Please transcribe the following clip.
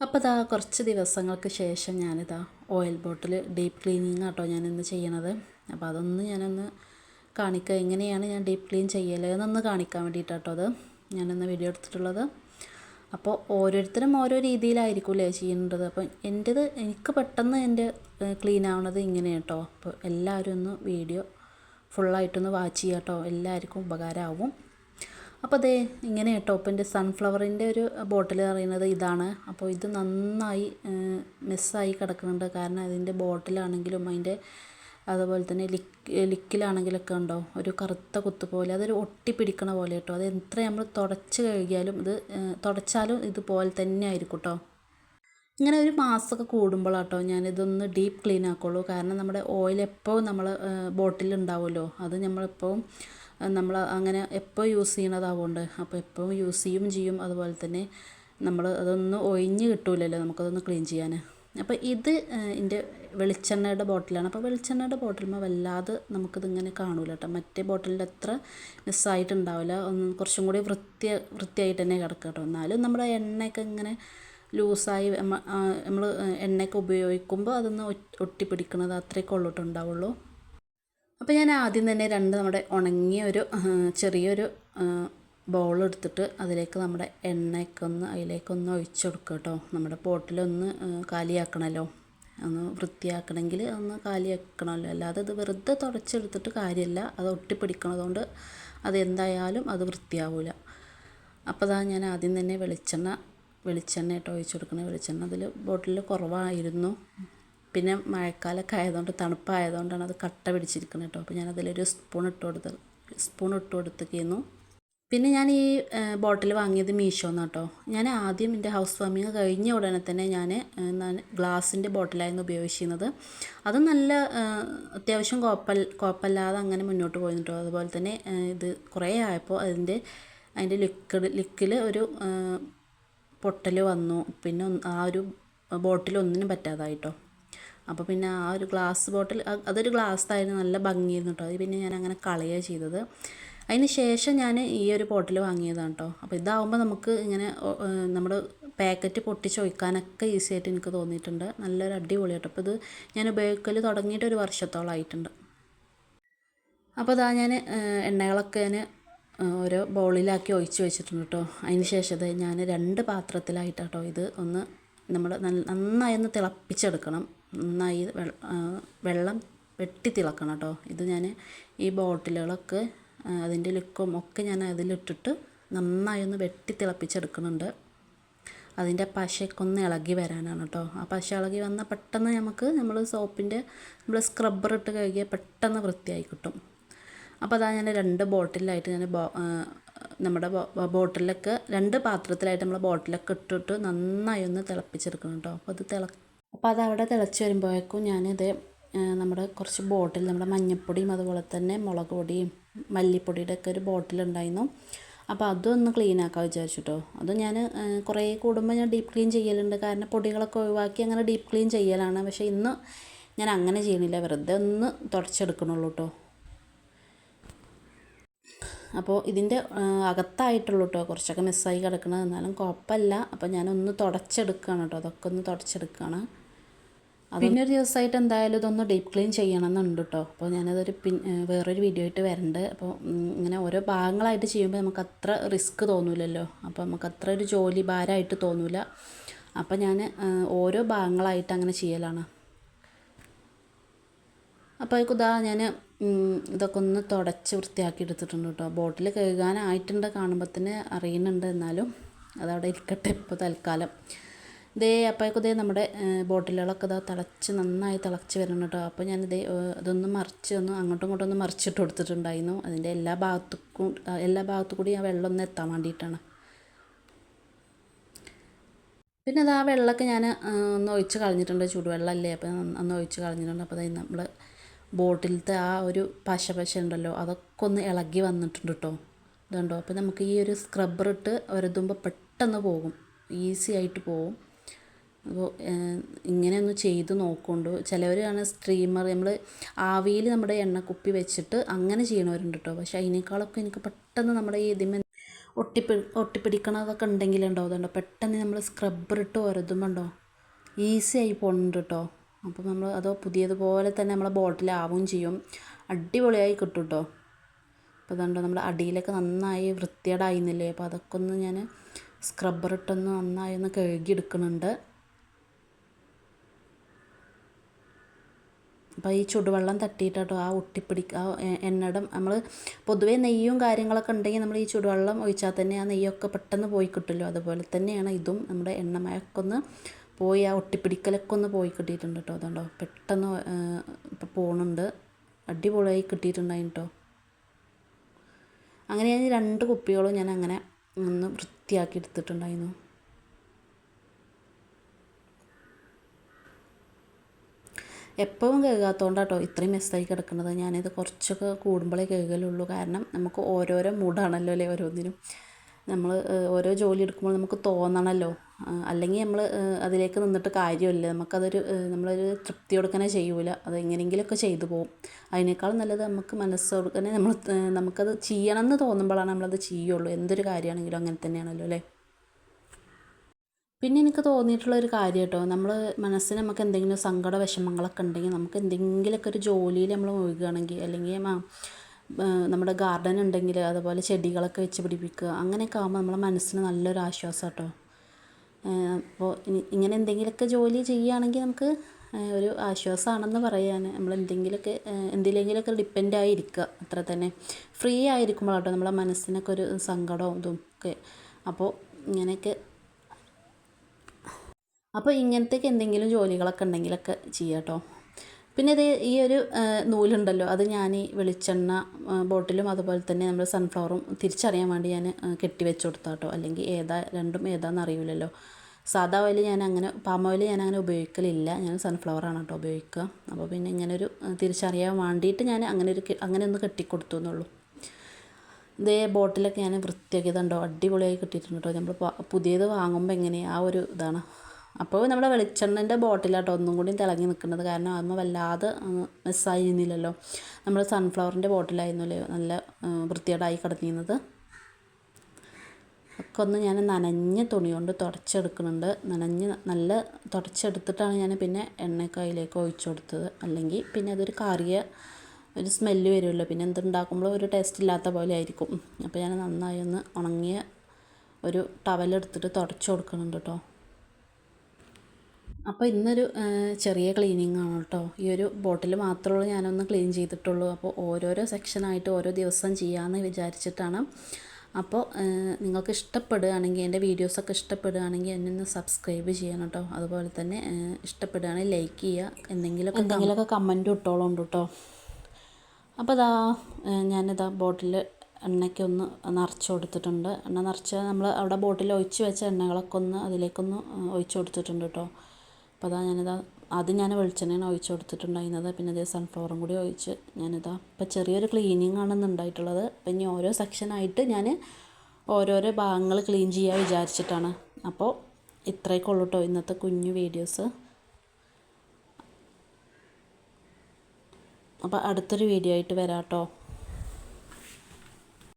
അപ്പോൾ ഇതാ കുറച്ച് ദിവസങ്ങൾക്ക് ശേഷം ഞാനിതാ ഓയിൽ ബോട്ടിൽ ഡീപ്പ് ക്ലീനിങ് ആട്ടോ ഞാനിന്ന് ചെയ്യണത്. അപ്പോൾ അതൊന്ന് ഞാനൊന്ന് കാണിക്കുക എങ്ങനെയാണ് ഞാൻ ഡീപ്പ് ക്ലീൻ ചെയ്യൽ എന്നൊന്ന് കാണിക്കാൻ വേണ്ടിയിട്ടാട്ടോ അത്. ഞാനിന്ന് വീഡിയോ എടുത്തിട്ടുള്ളത്. അപ്പോൾ ഓരോരുത്തരും ഓരോ രീതിയിലായിരിക്കുമല്ലേ ചെയ്യേണ്ടത് അപ്പം എന്റെത് എനിക്ക് പെട്ടെന്ന് എന്റെ ക്ലീൻ ആവണത് ഇങ്ങനെ കേട്ടോ അപ്പോൾ എല്ലാവരും ഒന്ന് വീഡിയോ ഫുള്ളായിട്ടൊന്ന് വാച്ച് ചെയ്യാം കേട്ടോ എല്ലാവർക്കും ഉപകാരമാവും അപ്പോൾ അതേ ഇങ്ങനെ കേട്ടോ. ഇപ്പം എന്റെ സൺഫ്ലവറിന്റെ ഒരു ബോട്ടിൽ പറയുന്നത് ഇതാണ്. അപ്പോൾ ഇത് നന്നായി മെസ്സായി കിടക്കുന്നുണ്ട്. കാരണം അതിന്റെ ബോട്ടിലാണെങ്കിലും അതിന്റെ അതുപോലെ തന്നെ ലിക്ക് ലിക്കിലാണെങ്കിലൊക്കെ ഉണ്ടോ? ഒരു കറുത്ത കുത്ത് പോലെ അതൊരു ഒട്ടി പിടിക്കണ പോലെ കേട്ടോ. അത് എത്ര നമ്മൾ തുടച്ച് കഴുകിയാലും ഇത് തുടച്ചാലും ഇതുപോലെ തന്നെ ആയിരിക്കും കേട്ടോ. ഇങ്ങനെ ഒരു മാസമൊക്കെ കൂടുമ്പോഴാട്ടോ ഞാനിതൊന്ന് ഡീപ്പ് ക്ലീൻ ആക്കുള്ളൂ. കാരണം നമ്മുടെ ഓയിൽ എപ്പോഴും നമ്മൾ ബോട്ടിൽ ഉണ്ടാവുമല്ലോ അത് നമ്മളെപ്പോഴും നമ്മൾ അങ്ങനെ എപ്പോൾ യൂസ് ചെയ്യണതാവുകൊണ്ട് അപ്പോൾ എപ്പോഴും യൂസ് ചെയ്യും ചെയ്യും അതുപോലെ തന്നെ നമ്മൾ അതൊന്ന് ഒഴിഞ്ഞ് കിട്ടൂലല്ലോ നമുക്കതൊന്ന് ക്ലീൻ ചെയ്യാൻ അപ്പോൾ ഇത് എന്റെ വെളിച്ചെണ്ണയുടെ ബോട്ടിലാണ് അപ്പോൾ വെളിച്ചെണ്ണയുടെ ബോട്ടിലുമ്പോൾ വല്ലാതെ നമുക്കിതിങ്ങനെ കാണൂല കേട്ടോ മറ്റേ ബോട്ടിലിന്റെ അത്ര മിസ്സായിട്ടുണ്ടാവില്ല ഒന്ന് കുറച്ചും കൂടി വൃത്തി വൃത്തിയായിട്ട് തന്നെ കിടക്കുക കേട്ടോ എന്നാലും നമ്മുടെ എണ്ണയൊക്കെ ഇങ്ങനെ ലൂസായി നമ്മൾ എണ്ണയൊക്കെ ഉപയോഗിക്കുമ്പോൾ അതൊന്ന് ഒട്ടിപ്പിടിക്കണത് അത്രയൊക്കെ ഉള്ളിട്ടുണ്ടാവുള്ളൂ. അപ്പോൾ ഞാൻ ആദ്യം തന്നെ രണ്ട് നമ്മുടെ ഉണങ്ങിയ ഒരു ചെറിയൊരു ബൗൾ എടുത്തിട്ട് അതിലേക്ക് നമ്മുടെ എണ്ണയൊക്കെ ഒന്ന് അതിലേക്കൊന്ന് ഒഴിച്ചു കൊടുക്കുക കേട്ടോ നമ്മുടെ പോട്ടിലൊന്ന് കാലിയാക്കണമല്ലോ ഒന്ന് വൃത്തിയാക്കണമെങ്കിൽ ഒന്ന് കാലിയാക്കണമല്ലോ അല്ലാതെ അത് വെറുതെ തുടച്ചെടുത്തിട്ട് കാര്യമില്ല അത് ഒട്ടിപ്പിടിക്കണതുകൊണ്ട് അത് എന്തായാലും അത് വൃത്തിയാവില്ല അപ്പോൾ അതാ ഞാൻ ആദ്യം തന്നെ വെളിച്ചെണ്ണ വെളിച്ചെണ്ണ കേട്ടോ ഒഴിച്ചു കൊടുക്കണേ. വെളിച്ചെണ്ണ അതിൽ ബോട്ടിൽ കുറവായിരുന്നു. പിന്നെ മഴക്കാലമൊക്കെ ആയതുകൊണ്ട് തണുപ്പായതുകൊണ്ടാണ് അത് കട്ട പിടിച്ചിരിക്കുന്നത് കേട്ടോ അപ്പോൾ ഞാനതിലൊരു സ്പൂൺ ഇട്ട് കൊടുത്ത് സ്പൂൺ ഇട്ട് കൊടുത്തിരുന്നു പിന്നെ ഞാൻ ഈ ബോട്ടിൽ വാങ്ങിയത് മീഷോന്ന് കേട്ടോ ഞാൻ ആദ്യം എന്റെ ഹൗസ് വാമിങ് കഴിഞ്ഞ ഉടനെ തന്നെ ഞാൻ ഗ്ലാസിന്റെ ബോട്ടിലായിരുന്നു ഉപയോഗിച്ചിരുന്നത്. അത് നല്ല അത്യാവശ്യം കുഴപ്പ കുഴപ്പമില്ലാതെ അങ്ങനെ മുന്നോട്ട് പോയിരുന്നു അതുപോലെ തന്നെ ഇത് കുറേ ആയപ്പോൾ അതിന്റെ അതിന്റെ ലിക്വിഡ് ലിക്കിൽ ഒരു പൊട്ടൽ വന്നു. പിന്നെ ആ ഒരു ബോട്ടിൽ ഒന്നിനും പറ്റാതായിട്ടോ. അപ്പോൾ പിന്നെ ആ ഒരു ഗ്ലാസ് ബോട്ടിൽ അതൊരു ഗ്ലാസ് ആയിരുന്നു. നല്ല ഭംഗിയായിരുന്നു കേട്ടോ അത് പിന്നെ ഞാൻ അങ്ങനെ കളയുക ചെയ്തത്. അതിന് ശേഷം ഞാൻ ഈ ഒരു ബോട്ടിൽ വാങ്ങിയതാണ് കേട്ടോ അപ്പോൾ ഇതാവുമ്പോൾ നമുക്ക് ഇങ്ങനെ നമ്മൾ പാക്കറ്റ് പൊട്ടിച്ച് ഒഴിക്കാനൊക്കെ ഈസി ആയിട്ട് എനിക്ക് തോന്നിയിട്ടുണ്ട്. നല്ലൊരു അടിപൊളി കേട്ടോ അപ്പോൾ ഇത് ഞാൻ ഉപയോഗിക്കൽ തുടങ്ങിയിട്ട് ഒരു വർഷത്തോളമായിട്ടുണ്ട് അപ്പോൾ ഇതാ ഞാൻ എണ്ണകളൊക്കെ ഞാൻ ഓരോ ബൗളിലാക്കി ഒഴിച്ച് വെച്ചിട്ടുണ്ട് കേട്ടോ. അതിന് ശേഷം ഞാൻ രണ്ട് പാത്രത്തിലായിട്ടാട്ടോ ഇത് ഒന്ന് നമ്മൾ നന്നായി ഒന്ന് തിളപ്പിച്ചെടുക്കണം. നന്നായി വെള്ളം വെട്ടി തിളക്കണം കേട്ടോ. ഇത് ഞാൻ ഈ ബോട്ടിലുകളൊക്കെ അതിന്റെ ലുക്കും ഒക്കെ ഞാൻ അതിലിട്ടിട്ട് നന്നായി ഒന്ന് വെട്ടി തിളപ്പിച്ചെടുക്കുന്നുണ്ട്. അതിന്റെ പശയൊക്കെ ഒന്ന് ഇളകി വരാനാണ് കേട്ടോ. ആ പശ ഇളകി വന്നാൽ പെട്ടെന്ന് നമുക്ക് നമ്മൾ സോപ്പിന്റെ നമ്മൾ സ്ക്രബ്ബർ ഇട്ട് കഴുകിയാൽ പെട്ടെന്ന് വൃത്തിയായി കിട്ടും. അപ്പോൾ അതാ ഞാൻ രണ്ട് ബോട്ടിലായിട്ട് ഞാൻ നമ്മുടെ ബോട്ടിലൊക്കെ രണ്ട് പാത്രത്തിലായിട്ട് നമ്മൾ ബോട്ടിലൊക്കെ ഇട്ടിട്ട് നന്നായി ഒന്ന് തിളപ്പിച്ചെടുക്കണം കേട്ടോ. അപ്പോൾ അത് തിള അപ്പോൾ അത് അവിടെ തിളച്ച് വരുമ്പോഴേക്കും ഞാനിത് നമ്മുടെ കുറച്ച് ബോട്ടിൽ നമ്മുടെ മഞ്ഞൾപ്പൊടിയും അതുപോലെ തന്നെ മുളക് പൊടിയും മല്ലിപ്പൊടിയുടെ ഒക്കെ ഒരു ബോട്ടിലുണ്ടായിരുന്നു. അപ്പോൾ അതൊന്ന് ക്ലീൻ ആക്കാൻ വിചാരിച്ചു കേട്ടോ അത് ഞാൻ കുറേ കൂടുമ്പോൾ ഞാൻ ഡീപ്പ് ക്ലീൻ ചെയ്യലുണ്ട്. കാരണം പൊടികളൊക്കെ ഒഴിവാക്കി അങ്ങനെ ഡീപ്പ് ക്ലീൻ ചെയ്യലാണ്. പക്ഷേ ഇന്ന് ഞാൻ അങ്ങനെ ചെയ്യണില്ല. വെറുതെ ഒന്ന് തുടച്ചെടുക്കണുള്ളൂ കേട്ടോ അപ്പോൾ ഇതിന്റെ അകത്തായിട്ടുള്ളൂ കേട്ടോ കുറച്ചൊക്കെ മിസ്സായി കിടക്കണത്. എന്നാലും കുഴപ്പമില്ല. അപ്പോൾ ഞാനൊന്ന് തുടച്ചെടുക്കുകയാണ് കേട്ടോ അതൊക്കെ ഒന്ന് തുടച്ചെടുക്കുകയാണ്. പിന്നെ ഒരു ദിവസമായിട്ട് എന്തായാലും ഇതൊന്ന് ഡീപ്പ് ക്ലീൻ ചെയ്യണമെന്നുണ്ട് കേട്ടോ അപ്പോൾ ഞാനതൊരു പിൻ വേറൊരു വീഡിയോ ആയിട്ട് വരണ്ട്. അപ്പോൾ ഇങ്ങനെ ഓരോ ഭാഗങ്ങളായിട്ട് ചെയ്യുമ്പോൾ നമുക്ക് അത്ര റിസ്ക് തോന്നില്ലല്ലോ അപ്പോൾ നമുക്ക് അത്ര ഒരു ജോലി ഭാരമായിട്ട് തോന്നില്ല അപ്പോൾ ഞാൻ ഓരോ ഭാഗങ്ങളായിട്ട് അങ്ങനെ ചെയ്യലാണ്. അപ്പോൾ ഇതാ ഞാൻ ഇതൊക്കെ ഒന്ന് തുടച്ച് വൃത്തിയാക്കി എടുത്തിട്ടുണ്ട് കേട്ടോ. ബോട്ടിൽ കഴുകാനായിട്ടുണ്ട് കാണുമ്പോൾ തന്നെ അറിയുന്നുണ്ട് എന്നാലും അതവിടെ ഇരിക്കട്ടെ ഇപ്പോൾ തൽക്കാലം. ഇതേ അപ്പോഴേക്കും ഇതേ നമ്മുടെ ബോട്ടിലുകളൊക്കെ ഇതാ തിളച്ച് നന്നായി തിളച്ച് വരണം കേട്ടോ. അപ്പോൾ ഞാനിതേ അതൊന്ന് മറിച്ച് ഒന്ന് അങ്ങോട്ടും ഇങ്ങോട്ടും ഒന്ന് മറിച്ചിട്ട് കൊടുത്തിട്ടുണ്ടായിരുന്നു. അതിന്റെ എല്ലാ ഭാഗത്തും എല്ലാ ഭാഗത്തു കൂടി ആ വെള്ളം ഒന്ന് എത്താൻ വേണ്ടിയിട്ടാണ്. പിന്നെ അത് ആ വെള്ളമൊക്കെ ഞാൻ ഒന്ന് ഒഴിച്ച് കളഞ്ഞിട്ടുണ്ട്. ചൂടുവെള്ളമല്ലേ? അപ്പോൾ ഒന്ന് ഒഴിച്ച് കളഞ്ഞിട്ടുണ്ട്. അപ്പോൾ നമ്മൾ ബോട്ടിലത്തെ ആ ഒരു പശ പശ ഉണ്ടല്ലോ അതൊക്കെ ഒന്ന് ഇളകി വന്നിട്ടുണ്ട് കേട്ടോ ഇതുണ്ടോ? അപ്പോൾ നമുക്ക് ഈ ഒരു സ്ക്രബ്ബർ ഇട്ട് ഒരതുമ്പോൾ പെട്ടെന്ന് പോകും. ഈസി ആയിട്ട് പോകും. അപ്പോൾ ഇങ്ങനെ ഒന്ന് ചെയ്ത് നോക്കുകൊണ്ട് ചിലവരാണ് സ്ട്രീമർ നമ്മൾ ആവിയിൽ നമ്മുടെ എണ്ണക്കുപ്പി വെച്ചിട്ട് അങ്ങനെ ചെയ്യണവരുണ്ട് കേട്ടോ പക്ഷേ അതിനേക്കാളൊക്കെ എനിക്ക് പെട്ടെന്ന് നമ്മുടെ ഈ ഇതിമേ ഒട്ടിപ്പി ഒട്ടിപ്പിടിക്കണതൊക്കെ ഉണ്ടെങ്കിലുണ്ടോ? അതുണ്ടോ? പെട്ടെന്ന് നമ്മൾ സ്ക്രബ്ബർ ഇട്ട് ഉരതുമ്പോണ്ടോ ഈസി ആയി പോകുന്നുണ്ട് കേട്ടോ അപ്പോൾ നമ്മൾ അത് പുതിയതുപോലെ തന്നെ നമ്മളെ ബോട്ടിലാവും ചെയ്യും. അടിപൊളിയായി കിട്ടും കേട്ടോ അപ്പോൾ അതുകൊണ്ട് നമ്മുടെ അടിയിലൊക്കെ നന്നായി വൃത്തികേടായിരുന്നില്ലേ അപ്പോൾ അതൊക്കെ ഒന്ന് ഞാൻ സ്ക്രബ്ബർ ഇട്ടൊന്ന് നന്നായി ഒന്ന് കഴുകി എടുക്കുന്നുണ്ട്. അപ്പോൾ ഈ ചുടുവെള്ളം തട്ടിയിട്ടോ ആ ഒട്ടിപ്പിടി ആ എണ്ണടം നമ്മൾ പൊതുവേ നെയ്യും കാര്യങ്ങളൊക്കെ ഉണ്ടെങ്കിൽ നമ്മൾ ഈ ചുടുവെള്ളം ഒഴിച്ചാൽ തന്നെ ആ നെയ്യൊക്കെ പെട്ടെന്ന് പോയി കിട്ടുമല്ലോ. അതുപോലെ തന്നെയാണ് ഇതും നമ്മുടെ എണ്ണമയൊക്കെ ഒന്ന് പോയി ആ ഒട്ടിപ്പിടിക്കലൊക്കെ ഒന്ന് പോയി കിട്ടിയിട്ടുണ്ട് കേട്ടോ. അതുകൊണ്ടോ പെട്ടെന്ന് ഇപ്പോൾ പോകുന്നുണ്ട് അടിപൊളിയായി കിട്ടിയിട്ടുണ്ടായിരുന്നു കേട്ടോ. അങ്ങനെ ഞാൻ രണ്ട് കുപ്പികളും ഞാൻ അങ്ങനെ ഒന്ന് വൃത്തിയാക്കി എടുത്തിട്ടുണ്ടായിരുന്നു. എപ്പോഴും കഴുകാത്തതുകൊണ്ടാട്ടോ ഇത്രയും മെസ്സായി കിടക്കുന്നത്. ഞാനിത് കുറച്ചൊക്കെ കൂടുമ്പോഴേ കഴുകലുള്ളൂ. കാരണം നമുക്ക് ഓരോരോ മൂഡാണല്ലോ അല്ലേ ഓരോന്നിനും. നമ്മൾ ഓരോ ജോലി എടുക്കുമ്പോൾ നമുക്ക് തോന്നണമല്ലോ അല്ലെങ്കിൽ നമ്മൾ അതിലേക്ക് നിന്നിട്ട് കാര്യമില്ല. നമുക്കതൊരു നമ്മളൊരു തൃപ്തി കൊടുക്കണേ ചെയ്യൂല. അത് എങ്ങനെയെങ്കിലുമൊക്കെ ചെയ്തു പോകും അതിനേക്കാൾ നല്ലത് നമുക്ക് മനസ്സ് കൊടുക്കണേ നമ്മൾ നമുക്കത് ചെയ്യണം എന്ന് തോന്നുമ്പോഴാണ് നമ്മളത് ചെയ്യുള്ളൂ. എന്തൊരു കാര്യമാണെങ്കിലും അങ്ങനെ തന്നെയാണല്ലോ അല്ലേ? പിന്നെ എനിക്ക് തോന്നിയിട്ടുള്ള ഒരു കാര്യം കേട്ടോ. നമ്മൾ മനസ്സിന് നമുക്ക് എന്തെങ്കിലും സങ്കട വിഷമങ്ങളൊക്കെ ഉണ്ടെങ്കിൽ നമുക്ക് എന്തെങ്കിലുമൊക്കെ ഒരു ജോലിയിൽ നമ്മൾ മുഴുകുകയാണെങ്കിൽ അല്ലെങ്കിൽ നമ്മുടെ ഗാർഡൻ ഉണ്ടെങ്കിൽ അതുപോലെ ചെടികളൊക്കെ വെച്ച് പിടിപ്പിക്കുക. അങ്ങനെയൊക്കെ ആകുമ്പോൾ നമ്മുടെ മനസ്സിന് നല്ലൊരു ആശ്വാസം കേട്ടോ അപ്പോൾ ഇങ്ങനെ എന്തെങ്കിലുമൊക്കെ ജോലി ചെയ്യുകയാണെങ്കിൽ നമുക്ക് ഒരു ആശ്വാസമാണെന്ന് പറയാൻ നമ്മൾ എന്തെങ്കിലുമൊക്കെ എന്തിലെങ്കിലുമൊക്കെ ഡിപ്പെൻഡ് ആയിരിക്കുക. അത്ര തന്നെ. ഫ്രീ ആയിരിക്കുമ്പോൾ കേട്ടോ നമ്മളെ മനസ്സിനൊക്കെ ഒരു സങ്കടവും ഇതും ഒക്കെ. അപ്പോൾ ഇങ്ങനെയൊക്കെ. അപ്പോൾ ഇങ്ങനത്തേക്ക് എന്തെങ്കിലും ജോലികളൊക്കെ ഉണ്ടെങ്കിലൊക്കെ ചെയ്യാം കേട്ടോ പിന്നെ ഇത് ഈ ഒരു നൂലുണ്ടല്ലോ അത് ഞാൻ ഈ വെളിച്ചെണ്ണ ബോട്ടിലും അതുപോലെ തന്നെ നമ്മൾ സൺഫ്ലവറും തിരിച്ചറിയാൻ വേണ്ടി ഞാൻ കെട്ടി വെച്ച് കൊടുത്താട്ടോ അല്ലെങ്കിൽ ഏതാ രണ്ടും ഏതാണെന്ന് അറിയില്ലല്ലോ സാധാ ഓയിൽ ഞാൻ അങ്ങനെ പാമ ഓയിൽ ഞാൻ അങ്ങനെ ഉപയോഗിക്കലില്ല. ഞാൻ സൺഫ്ലവറാണ് കേട്ടോ ഉപയോഗിക്കുക. അപ്പോൾ പിന്നെ ഇങ്ങനെ ഒരു തിരിച്ചറിയാൻ വേണ്ടിയിട്ട് ഞാൻ അങ്ങനെ ഒരു അങ്ങനെ ഒന്ന് കെട്ടിക്കൊടുത്തു എന്നുള്ളൂ. ഇതേ ബോട്ടിലൊക്കെ ഞാൻ വൃത്തിയാക്കിയതുണ്ടോ അടിപൊളിയായി കിട്ടിയിട്ടുണ്ട് കേട്ടോ നമ്മൾ പുതിയത് വാങ്ങുമ്പോൾ എങ്ങനെയാണ് ആ ഒരു ഇതാണ്. അപ്പോൾ നമ്മുടെ വെളിച്ചെണ്ണന്റെ ബോട്ടിലാട്ടോ ഒന്നും കൂടി തിളങ്ങി നിൽക്കുന്നത് കാരണം അമ്മ വല്ലാതെ മിസ്സായിരുന്നില്ലല്ലോ. നമ്മൾ സൺഫ്ലവറിന്റെ ബോട്ടിലായിരുന്നല്ലേ നല്ല വൃത്തികേടായി കിടന്നിരുന്നത്. ഒക്കെ ഒന്ന് ഞാൻ നനഞ്ഞ തുണി കൊണ്ട് തുടച്ചെടുക്കുന്നുണ്ട്. നനഞ്ഞ് നല്ല തുടച്ചെടുത്തിട്ടാണ് ഞാൻ പിന്നെ എണ്ണയൊക്കെ അതിലേക്ക് ഒഴിച്ചു കൊടുത്തത്. അല്ലെങ്കിൽ പിന്നെ അതൊരു കറിയ ഒരു സ്മെല്ല് വരുമല്ലോ. പിന്നെ എന്തുണ്ടാക്കുമ്പോഴും ഒരു ടേസ്റ്റ് ഇല്ലാത്ത പോലെ ആയിരിക്കും. അപ്പോൾ ഞാൻ നന്നായി ഒന്ന് ഉണങ്ങിയ ഒരു ടവലെടുത്തിട്ട് തുടച്ചു കൊടുക്കുന്നുണ്ട് കേട്ടോ അപ്പോൾ ഇന്നൊരു ചെറിയ ക്ലീനിങ് ആണ് കേട്ടോ. ഈ ഒരു ബോട്ടിൽ മാത്രമേ ഞാനൊന്ന് ക്ലീൻ ചെയ്തിട്ടുള്ളൂ. അപ്പോൾ ഓരോരോ സെക്ഷനായിട്ട് ഓരോ ദിവസം ചെയ്യാമെന്ന് വിചാരിച്ചിട്ടാണ്. അപ്പോൾ നിങ്ങൾക്ക് ഇഷ്ടപ്പെടുകയാണെങ്കിൽ എന്റെ വീഡിയോസൊക്കെ ഇഷ്ടപ്പെടുകയാണെങ്കിൽ എന്നെ ഒന്ന് സബ്സ്ക്രൈബ് ചെയ്യണം കേട്ടോ. അതുപോലെ തന്നെ ഇഷ്ടപ്പെടുകയാണെങ്കിൽ ലൈക്ക് ചെയ്യുക. എന്തെങ്കിലുമൊക്കെ എന്തെങ്കിലുമൊക്കെ കമന്റ് ഇട്ടോളുണ്ട് കേട്ടോ. അപ്പോൾ ഇതാ ഞാനിതാ ബോട്ടിൽ എണ്ണയ്ക്ക് ഒന്ന് നിറച്ച് കൊടുത്തിട്ടുണ്ട്. എണ്ണ നിറച്ച് നമ്മൾ അവിടെ ബോട്ടിൽ ഒഴിച്ച് വെച്ച എണ്ണകളൊക്കെ ഒന്ന് അതിലേക്കൊന്ന് ഒഴിച്ച് കൊടുത്തിട്ടുണ്ട് കേട്ടോ. അപ്പോൾ അതാ ഞാനിതാ ആദ്യം ഞാൻ വെളിച്ചെണ്ണയാണ് ഒഴിച്ച് കൊടുത്തിട്ടുണ്ടായിരുന്നത്. പിന്നെ അതേ സൺഫ്ലവറും കൂടി ഒഴിച്ച് ഞാനിതാ ഇപ്പോൾ ചെറിയൊരു ക്ലീനിങ് ആണെന്ന് ഉണ്ടായിട്ടുള്ളത് അപ്പം ഇനി ഓരോ സെക്ഷനായിട്ട് ഞാൻ ഓരോരോ ഭാഗങ്ങൾ ക്ലീൻ ചെയ്യാൻ വിചാരിച്ചിട്ടാണ്. അപ്പോൾ ഇത്രയൊക്കെ ഉള്ളൂ കേട്ടോ ഇന്നത്തെ കുഞ്ഞു വീഡിയോസ് അപ്പോൾ അടുത്തൊരു വീഡിയോ ആയിട്ട് വരാം കേട്ടോ